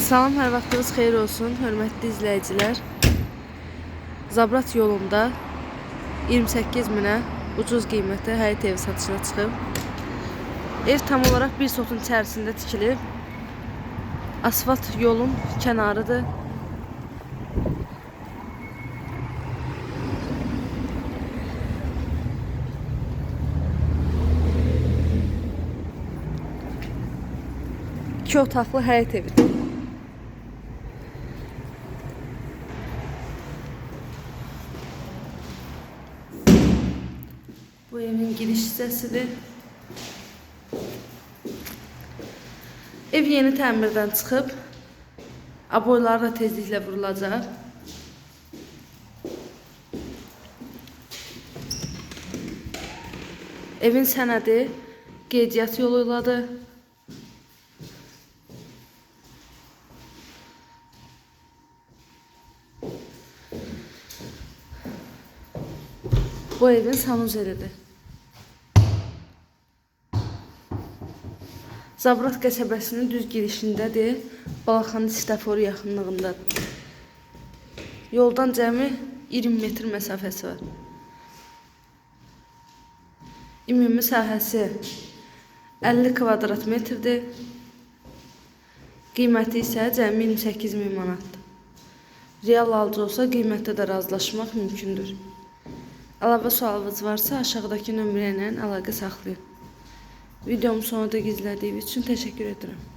Salam, hər vaxtınız xeyir olsun, hörmətli izləyicilər. Zabrat yolunda 28 minə ucuz qiymətə həyət evi satışına çıxıb. Ev tam olaraq bir sotun içərisində tikilib. Asfalt yolun kənarıdır. İki otaqlı həyət evidir. Bu evin giriş hissəsidir. Ev yeni təmirdən çıxıb. Aboyları da tezliklə vurulacaq. Evin sənədi qeydiyyat yolu. Bu evin sanuzelidir. Zabrat qəsəbəsinin düz girişindədir. Balaxanı Staforu yaxınlığındadır. Yoldan cəmi 20 metr məsafəsi var. Ümumi sahəsi 50 kvadrat metrdir. Qiyməti isə cəmi 28 min manatdır. Real alıcı olsa qiymətdə də razılaşmaq mümkündür. Əlavə sualınız varsa aşağıdakı nömrə ilə əlaqə saxlayın. Videomu sonuna da izlədiyiniz üçün təşəkkür edirəm.